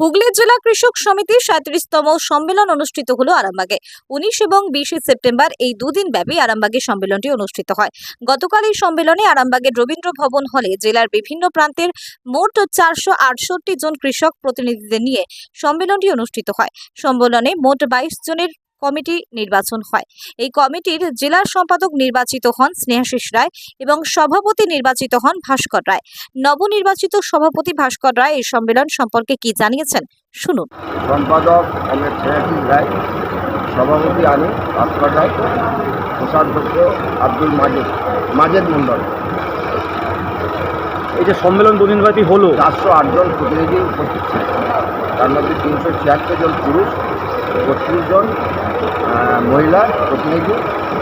হুগলি জেলা কৃষক সমিতির সাঁত্রিশতম সম্মেলন অনুষ্ঠিত হলো আরামবাগে। উনিশ এবং বিশে সেপ্টেম্বর এই দুদিন ব্যাপী আরামবাগে সম্মেলনটি অনুষ্ঠিত হয়। গতকাল এই সম্মেলনে আরামবাগের রবীন্দ্র ভবন হলে জেলার বিভিন্ন প্রান্তের মোট চারশো আটষট্টি জন কৃষক প্রতিনিধিদের নিয়ে সম্মেলনটি অনুষ্ঠিত হয়। সম্মেলনে মোট বাইশ জনের কমিটি নির্বাচন হয়। এই কমিটির জেলার সম্পাদক নির্বাচিত হন স্নেহাশিস রায় এবং সভাপতি নির্বাচিত হন ভাস্কর রায়। নবনির্বাচিত সভাপতি ভাস্কর রায় এই সম্মেলন সম্পর্কে কি জানিয়েছেন শুনুন। সম্পাদক রায় সভাপতি আমি ভাস্কর রায় কোষাধ্যক্ষ আব্দুল মাজেদ মাজেদ মণ্ডল। এই যে সম্মেলন দুদিন ব্যাপী হলো। চারশো আটজন প্রতিনিধি উপস্থিত ছিলেন। তার মধ্যে তিনশো ছিয়াত্তর জন পুরুষ বত্রিশ জন মহিলা প্রতিনিধি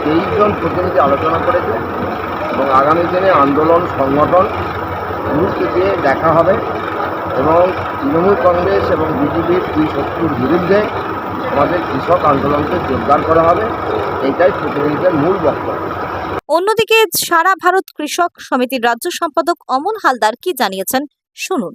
তেইশ জন প্রতিনিধি আলোচনা করেছে এবং আগামী দিনে আন্দোলন সংগঠন গুরুত্ব দিয়ে দেখা হবে এবং তৃণমূল কংগ্রেস এবং বিজেপির দুই শত্রুর বিরুদ্ধে আমাদের কৃষক আন্দোলনকে জোরদার করা হবে। এটাই প্রতিনিধিদের মূল বক্তব্য। অন্যদিকে সারা ভারত কৃষক সমিতির রাজ্য সম্পাদক অমন হালদার কি জানিয়েছেন শুনুন।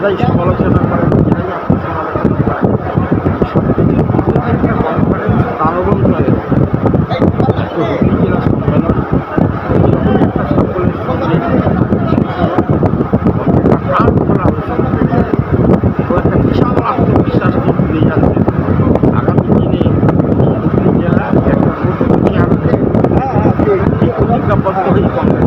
নিজেরাই সমালোচনা করে নিজেরাই আত্মসমালোচনা করে সব একটা কনফারেন্স প্রাণবন্ত হয়ে ওঠে। তো হুগলি জেলা সম্মেলন এরকম একটা সকলের সঙ্গে একটা প্রাণ খোলা আলোচনা হয়েছে ও একটা বিশাল আত্মবিশ্বাস নিয়ে ফিরে যাচ্ছে আগামী দিনে এই হুগলি জেলা একটা নতুন আনবে এই প্রতিজ্ঞাবদ্ধ হয়ে Congress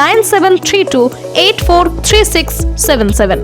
nine seven three two eight four three six seven seven